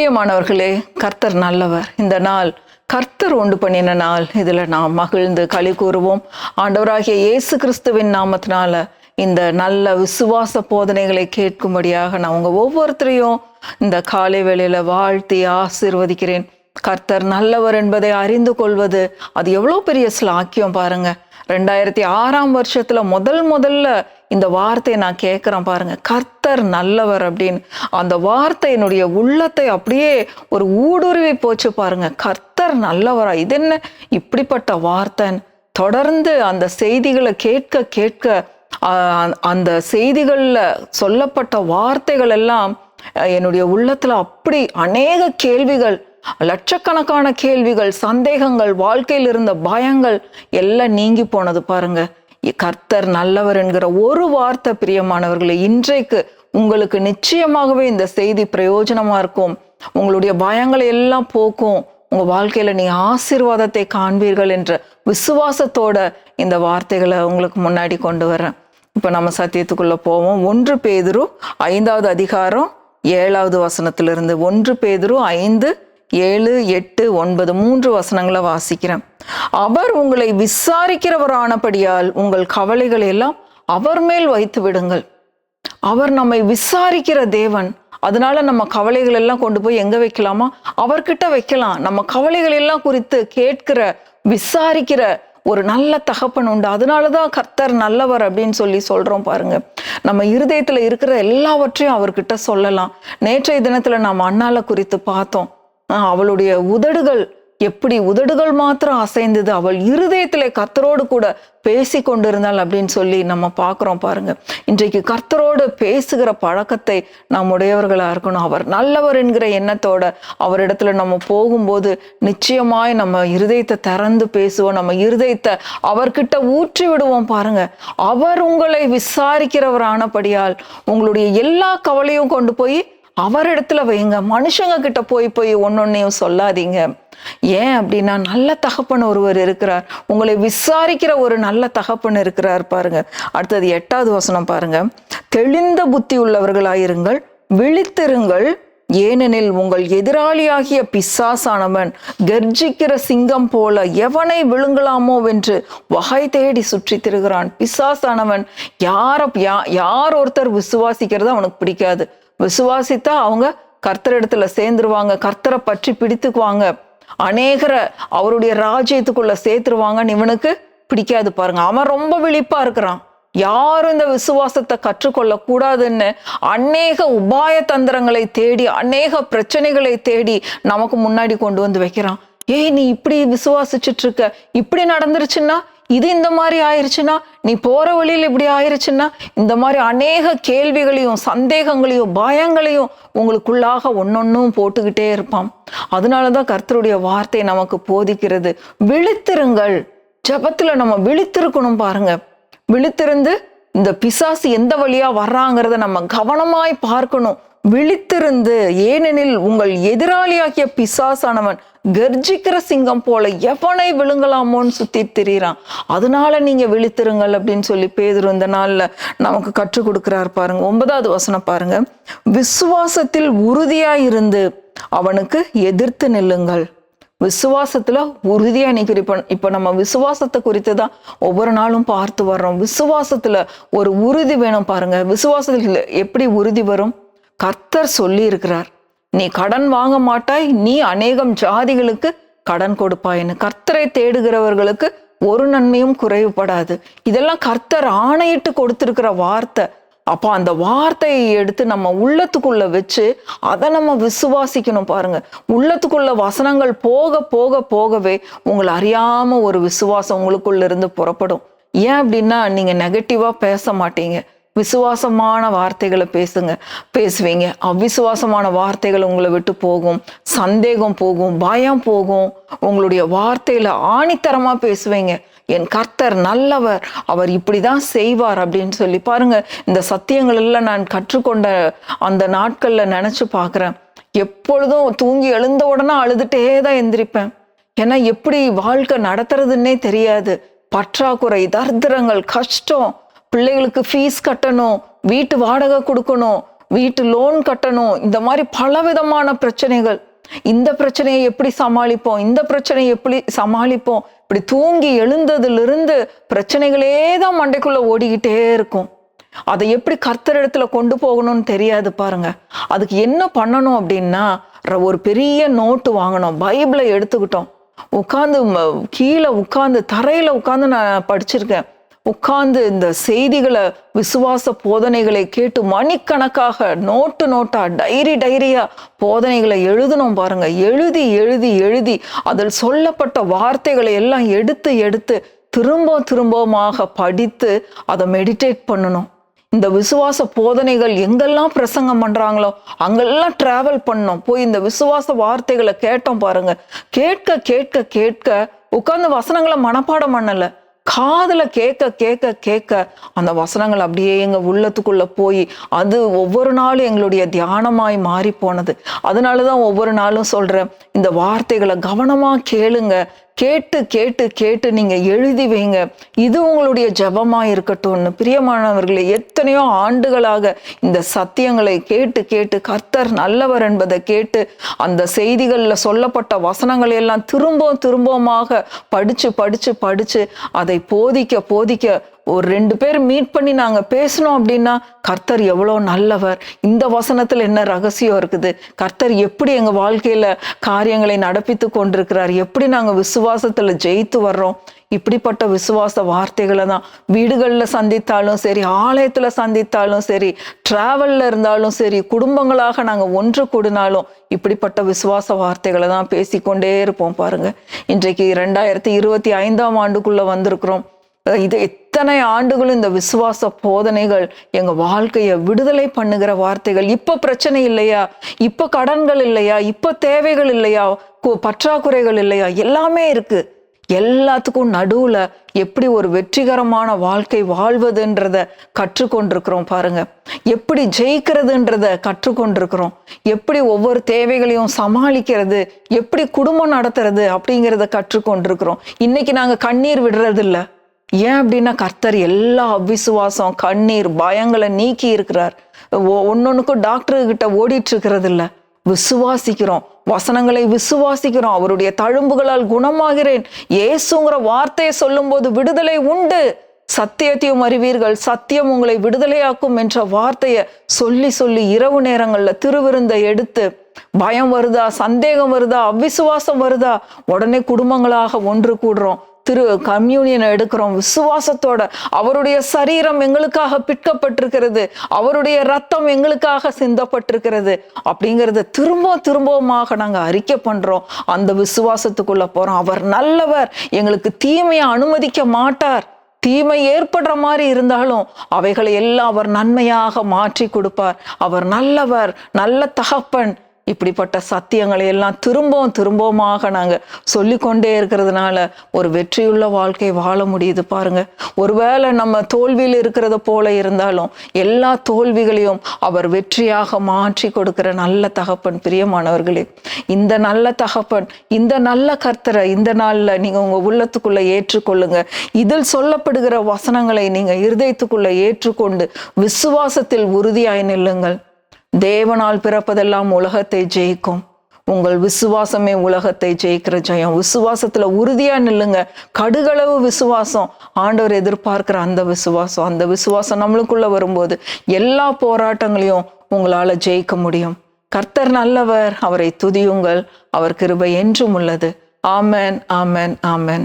பிரியமானவர்களே கர்த்தர் நல்லவர். இந்த நாள் கர்த்தர் உண்டு பண்ணின நாள். இதில் நாம் மகிழ்ந்து களி கூறுவோம். ஆண்டவராகிய இயேசு கிறிஸ்துவின் நாமத்தினால இந்த நல்ல விசுவாச போதனைகளை கேட்கும்படியாக நான் உங்க ஒவ்வொருத்தரையும் இந்த காலை வேளையில வாழ்த்தி ஆசீர்வதிக்கிறேன். கர்த்தர் நல்லவர் என்பதை அறிந்து கொள்வது அது எவ்வளோ பெரிய ஸ்லாக்கியம் பாருங்க. ரெண்டாயிரத்தி ஆறாம் வருஷத்துல முதல் முதல்ல இந்த வார்த்தையை நான் கேட்குறேன் பாருங்க. கர்த்தர் நல்லவர் அப்படின்னு. அந்த வார்த்தை என்னுடைய உள்ளத்தை அப்படியே ஒரு ஊடுருவி போச்சு பாருங்க. கர்த்தர் நல்லவரா. இது என்ன? இப்படிப்பட்ட வார்த்தைன்னு தொடர்ந்து அந்த செய்திகளை கேட்க கேட்க அந்த செய்திகளில் சொல்லப்பட்ட வார்த்தைகள் எல்லாம் என்னுடைய உள்ளத்தில் அப்படி அநேக கேள்விகள் லட்சக்கணக்கான கேள்விகள் சந்தேகங்கள் வாழ்க்கையில் இருந்த பயங்கள் எல்லாம் நீங்கி போனது பாருங்க. கர்த்தர் நல்லவர் என்கிற ஒரு வார்த்தை பிரியமானவர்களே இன்றைக்கு உங்களுக்கு நிச்சயமாகவே இந்த செய்தி பிரயோஜனமா இருக்கும். உங்களுடைய பயங்களை எல்லாம் போக்கும். உங்க வாழ்க்கையில நீங்க ஆசீர்வாதத்தை காண்பீர்கள் என்ற விசுவாசத்தோட இந்த வார்த்தைகளை உங்களுக்கு முன்னாடி கொண்டு வரேன். இப்ப நம்ம சத்தியத்துக்குள்ள போவோம். ஒன்று பேதுரு ஐந்தாவது அதிகாரம் ஏழாவது வசனத்திலிருந்து ஒன்று பேதுரு ஐந்து ஏழு எட்டு ஒன்பது மூன்று வசனங்களை வாசிக்கிறேன். அவர் உங்களை விசாரிக்கிறவரானபடியால் உங்கள் கவலைகளை எல்லாம் அவர் மேல் வைத்து விடுங்கள். அவர் நம்மை விசாரிக்கிற தேவன். அதனால நம்ம கவலைகள் எல்லாம் கொண்டு போய் எங்க வைக்கலாமா? அவர்கிட்ட வைக்கலாம். நம்ம கவலைகள் எல்லாம் குறித்து கேட்கிற விசாரிக்கிற ஒரு நல்ல தகப்பன் உண்டு. அதனாலதான் கர்த்தர் நல்லவர் அப்படின்னு சொல்லி சொல்றோம் பாருங்க. நம்ம இருதயத்துல இருக்கிற எல்லாவற்றையும் அவர்கிட்ட சொல்லலாம். நேற்றைய தினத்துல நாம் அண்ணால குறித்து பார்த்தோம். அவளுடைய உதடுகள் எப்படி உதடுகள் மாத்திரம் அசைந்தது? அவள் இருதயத்தில் கர்த்தரோடு கூட பேசி கொண்டிருந்தாள் அப்படின்னு சொல்லி நம்ம பார்க்குறோம் பாருங்க. இன்றைக்கு கர்த்தரோடு பேசுகிற பழக்கத்தை நாம் உடையவர்களாக இருக்கணும். அவர் நல்லவர் என்கிற எண்ணத்தோட அவரிடத்துல நம்ம போகும்போது நிச்சயமாய் நம்ம இருதயத்தை திறந்து பேசுவோம். நம்ம இருதயத்தை அவர்கிட்ட ஊற்றி விடுவோம் பாருங்க. அவர் உங்களை விசாரிக்கிறவரானபடியால் உங்களுடைய எல்லா கவலையும் கொண்டு போய் அவரிடத்துல வைங்க. மனுஷங்க கிட்ட போய் போய் ஒன்னொன்னையும் சொல்லாதீங்க. ஏன் அப்படின்னா நல்ல தகப்பன் ஒருவர் இருக்கிறார். உங்களை விசாரிக்கிற ஒரு நல்ல தகப்பன் இருக்கிறார் பாருங்க. அடுத்தது எட்டாவது வசனம் பாருங்க. தெளிந்த புத்தி உள்ளவர்களாயிருங்கள். விழித்திருங்கள். ஏனெனில் உங்கள் எதிராளியாகிய பிசாசானவன் கர்ஜிக்கிற சிங்கம் போல எவனை விழுங்கலாமோ வென்று வகை தேடி சுற்றி திருகிறான். பிசாசானவன் யார யா- யார் ஒருத்தர் விசுவாசிக்கிறது அவனுக்கு பிடிக்காது. விசுவாசித்தா அவங்க கர்த்தரிடத்துல சேர்ந்துருவாங்க கர்த்தரை பற்றி பிடித்துக்குவாங்க. அநேகரை அவருடைய ராஜ்யத்துக்குள்ள சேர்த்துருவாங்கன்னு இவனுக்கு பிடிக்காது பாருங்க. அவன் ரொம்ப விழிப்பா இருக்கிறான். யாரும் இந்த விசுவாசத்தை கற்றுக்கொள்ள கூடாதுன்னு அநேக உபாய தந்திரங்களை தேடி அநேக பிரச்சனைகளை தேடி நமக்கு முன்னாடி கொண்டு வந்து வைக்கிறான். ஏய் நீ இப்படி விசுவாசிச்சுட்டு இருக்க. இப்படி நடந்துருச்சுன்னா இது இந்த மாதிரி ஆயிருச்சுன்னா நீ போற வழியில் இப்படி ஆயிருச்சுன்னா இந்த மாதிரி அநேக கேள்விகளையும் சந்தேகங்களையும் பயங்களையும் உங்களுக்குள்ளாக ஒன்னொன்னும் போட்டுக்கிட்டே இருப்பான். அதனாலதான் கர்த்தருடைய வார்த்தை நமக்கு போதிக்கிறது. விழித்திருங்கள். ஜபத்துல நம்ம விழித்திருக்கணும் பாருங்க. விழித்திருந்து இந்த பிசாசு எந்த வழியா வர்றாங்கிறத நம்ம கவனமாய் பார்க்கணும். விழித்திருந்து ஏனெனில் உங்கள் எதிராளியாகிய பிசாசானவன் கர்ஜிக்கிற சிங்கம் போல எவனை விழுங்கலாமோன்னு சுத்தி திரியிறான். அதனால நீங்க விழித்திருங்கள் அப்படின்னு சொல்லி பேதுரு இந்த நாள்ல நமக்கு கற்றுக் கொடுக்கிறார் பாருங்க. ஒன்பதாவது வசனம் பாருங்க. விசுவாசத்தில் உறுதியாயிருந்து அவனுக்கு எதிர்த்து நில்லுங்கள். விசுவாசத்துல உறுதியா நிற்கிற இப்ப இப்ப நம்ம விசுவாசத்தை குறித்து தான் ஒவ்வொரு நாளும் பார்த்து வர்றோம். விசுவாசத்துல ஒரு உறுதி வேணும் பாருங்க. விசுவாசத்துல எப்படி உறுதி வரும்? கர்த்தர் சொல்லி இருக்கிறார் நீ கடன் வாங்க மாட்டாய் நீ அநேகம் ஜாதிகளுக்கு கடன் கொடுப்பாயின்னு. கர்த்தரை தேடுகிறவர்களுக்கு ஒரு நன்மையும் குறைவுபடாது. இதெல்லாம் கர்த்தர் ஆணையிட்டு கொடுத்திருக்கிற வார்த்தை. அப்போ அந்த வார்த்தையை எடுத்து நம்ம உள்ளத்துக்குள்ள வச்சு அதை நம்ம விசுவாசிக்கணும் பாருங்க. உள்ளத்துக்குள்ள வசனங்கள் போக போக போகவே உங்களை அறியாம ஒரு விசுவாசம் உங்களுக்குள்ள இருந்து புறப்படும். ஏன் அப்படின்னா நீங்க நெகட்டிவா பேச மாட்டீங்க. விசுவாசமான வார்த்தைகளை பேசுங்க பேசுவீங்க. அவிசுவாசமான வார்த்தைகள் உங்களை விட்டு போகும் சந்தேகம் போகும் பயம் போகும். உங்களுடைய வார்த்தையில ஆணித்தரமா பேசுவீங்க. என் கர்த்தர் நல்லவர் அவர் இப்படிதான் செய்வார் அப்படின்னு சொல்லி பாருங்க. இந்த சத்தியங்கள் எல்லாம் நான் கற்றுக்கொண்ட அந்த நாட்கள்ல நினைச்சு பார்க்குறேன் எப்பொழுதும் தூங்கி எழுந்த உடனே அழுதுட்டே தான் எந்திரிப்பேன். ஏன்னா எப்படி வாழ்க்கை நடத்துறதுன்னே தெரியாது. பற்றாக்குறை தரித்திரங்கள் கஷ்டம் பிள்ளைகளுக்கு ஃபீஸ் கட்டணும் வீட்டு வாடகை கொடுக்கணும் வீட்டு லோன் கட்டணும் இந்த மாதிரி பலவிதமான பிரச்சனைகள். இந்த பிரச்சனையை எப்படி சமாளிப்போம்? இந்த பிரச்சனையை எப்படி சமாளிப்போம்? இப்படி தூங்கி எழுந்ததுலேருந்து பிரச்சனைகளே தான் மண்டைக்குள்ள ஓடிக்கிட்டே இருக்கும். அதை எப்படி கர்த்தர் இடத்துல கொண்டு போகணும்னு தெரியாது பாருங்க. அதுக்கு என்ன பண்ணணும் அப்படின்னா ர- ஒரு பெரிய நோட்டு வாங்கணும். பைபிளை எடுத்துக்கிட்டோம். உட்காந்து கீழே உட்காந்து தரையில உட்காந்து நான் படிச்சிருக்கேன். உட்கார்ந்து இந்த செய்திகளை விசுவாச போதனைகளை கேட்டு மணிக்கணக்காக நோட்டு நோட்டா டைரி டைரியா போதனைகளை எழுதணும் பாருங்க. எழுதி எழுதி எழுதி அதில் சொல்லப்பட்ட வார்த்தைகளை எல்லாம் எடுத்து எடுத்து திரும்ப திரும்பமாக படித்து அதை மெடிடேட் பண்ணணும். இந்த விசுவாச போதனைகள் எங்கெல்லாம் பிரசங்கம் பண்ணுறாங்களோ அங்கெல்லாம் டிராவல் பண்ணோம் போய் இந்த விசுவாச வார்த்தைகளை கேட்டோம் பாருங்க. கேட்க கேட்க கேட்க உட்கார்ந்து வசனங்களை மனப்பாடம் பண்ணலை. காதுல கேட்க கேட்க கேட்க அந்த வசனங்கள் அப்படியே எங்க உள்ளத்துக்குள்ள போய் அது ஒவ்வொரு நாளும் எங்களுடைய தியானமாய் மாறி போனது அதனாலதான் ஒவ்வொரு நாளும் சொல்றேன் இந்த வார்த்தைகளை கவனமா கேளுங்க. கேட்டு கேட்டு கேட்டு நீங்கள் எழுதி வைங்க. இது உங்களுடைய ஜபமாக இருக்கட்டும்னு. பிரியமானவர்களே எத்தனையோ ஆண்டுகளாக இந்த சத்தியங்களை கேட்டு கேட்டு கர்த்தர் நல்லவர் என்பதை கேட்டு அந்த செய்திகளில் சொல்லப்பட்ட வசனங்களை எல்லாம் திரும்பவும் திரும்பமாக படித்து படித்து படித்து அதை போதிக்க போதிக்க ஒரு ரெண்டு பேர் மீட் பண்ணி நாங்கள் பேசணும் அப்படின்னா கர்த்தர் எவ்வளோ நல்லவர். இந்த வசனத்தில் என்ன ரகசியம் இருக்குது? கர்த்தர் எப்படி எங்கள் வாழ்க்கையில் காரியங்களை நடப்பித்து கொண்டிருக்கிறார்? எப்படி நாங்கள் விசுவாசத்தில் ஜெயித்து வர்றோம்? இப்படிப்பட்ட விசுவாச வார்த்தைகளை தான் வீடுகளில் சந்தித்தாலும் சரி ஆலயத்தில் சந்தித்தாலும் சரி ட்ராவலில் இருந்தாலும் சரி குடும்பங்களாக நாங்கள் ஒன்று கூடினாலும் இப்படிப்பட்ட விசுவாச வார்த்தைகளை தான் பேசிக்கொண்டே இருப்போம் பாருங்கள் இன்றைக்கு ரெண்டாயிரத்தி இருபத்தி ஐந்தாம் ஆண்டுக்குள்ளே வந்திருக்கிறோம். இது எத்தனை ஆண்டுகளும் இந்த விசுவாச போதனைகள் எங்கள் வாழ்க்கையை விடுதலை பண்ணுகிற வார்த்தைகள். இப்போ பிரச்சனை இல்லையா? இப்போ கடன்கள் இல்லையா? இப்போ தேவைகள் இல்லையா? பற்றாக்குறைகள் இல்லையா? எல்லாமே இருக்குது எல்லாத்துக்கும் நடுவில் எப்படி ஒரு வெற்றிகரமான வாழ்க்கை வாழ்வதுன்றத கற்றுக்கொண்டிருக்கிறோம் பாருங்க. எப்படி ஜெயிக்கிறதுன்றத கற்றுக்கொண்டிருக்கிறோம். எப்படி ஒவ்வொரு தேவைகளையும் சமாளிக்கிறது எப்படி குடும்பம் நடத்துறது அப்படிங்கிறத கற்றுக்கொண்டிருக்கிறோம். இன்னைக்கு நாங்கள் கண்ணீர் விடுறது ஏன் அப்படின்னா கர்த்தர் எல்லா அவிசுவாசம் கண்ணீர் பயங்களை நீக்கி இருக்கிறார். ஒ- ஒண்ணொண்ணுக்கும் டாக்டர் கிட்ட ஓடிட்டு இருக்கிறது இல்ல. விசுவாசிக்கிறோம். வசனங்களை விசுவாசிக்கிறோம். அவருடைய தழும்புகளால் குணமாகிறேன். ஏசுங்கிற வார்த்தையை சொல்லும்போது விடுதலை உண்டு. சத்தியத்தையும் அறிவீர்கள். சத்தியம் உங்களை விடுதலையாக்கும் என்ற வார்த்தையை சொல்லி சொல்லி இரவு நேரங்கள்ல திருவிருந்தை எடுத்து பயம் வருதா சந்தேகம் வருதா அவிசுவாசம் வருதா உடனே குடும்பங்களாக ஒன்று கூடுறோம். திரு கம்யூனியன் எடுக்கிறோம். விசுவாசத்தோட அவருடைய சரீரம் எங்களுக்காக பிற்கப்பட்டிருக்கிறது அவருடைய ரத்தம் எங்களுக்காக சிந்தப்பட்டிருக்கிறது. அப்படிங்கறத திரும்ப திரும்பமாக நாங்கள் அறிக்கை பண்றோம். அந்த விசுவாசத்துக்குள்ள போறோம். அவர் நல்லவர். எங்களுக்கு தீமையை அனுமதிக்க மாட்டார். தீமை ஏற்படுற மாதிரி இருந்தாலும் அவைகளை எல்லாம் அவர் நன்மையாக மாற்றி கொடுப்பார். அவர் நல்லவர் நல்ல தகப்பன். இப்படிப்பட்ட சத்தியங்களை எல்லாம் திரும்பவும் திரும்பவுமாக நாங்கள் சொல்லிக்கொண்டே இருக்கிறதுனால ஒரு வெற்றியுள்ள வாழ்க்கை வாழ முடியுது பாருங்க. ஒருவேளை நம்ம தோல்வியில் இருக்கிறத போல இருந்தாலும் எல்லா தோல்விகளையும் அவர் வெற்றியாக மாற்றி கொடுக்கிற நல்ல தகப்பன் பிரியமானவர்களே இந்த நல்ல தகப்பன் இந்த நல்ல கர்த்தரை இந்த நாளில் நீங்கள் உங்கள் உள்ளத்துக்குள்ளே ஏற்றுக்கொள்ளுங்க. இதில் சொல்லப்படுகிற வசனங்களை நீங்கள் இருதயத்துக்குள்ளே ஏற்றுக்கொண்டு விசுவாசத்தில் உறுதியாய் நில்லுங்கள். தேவனால் பிறப்பதெல்லாம் உலகத்தை ஜெயிக்கும். உங்கள் விசுவாசமே உலகத்தை ஜெயிக்கிற ஜெயம். விசுவாசத்துல உறுதியா நில்லுங்க. கடுகளவு விசுவாசம். ஆண்டவர் எதிர்பார்க்கிற அந்த விசுவாசம். அந்த விசுவாசம் நம்மளுக்குள்ள வரும்போது எல்லா போராட்டங்களையும் உங்களால ஜெயிக்க முடியும். கர்த்தர் நல்லவர். அவரை துதியுங்கள். அவர் கிருபை என்றும் உள்ளது. ஆமென் ஆமன் ஆமன்.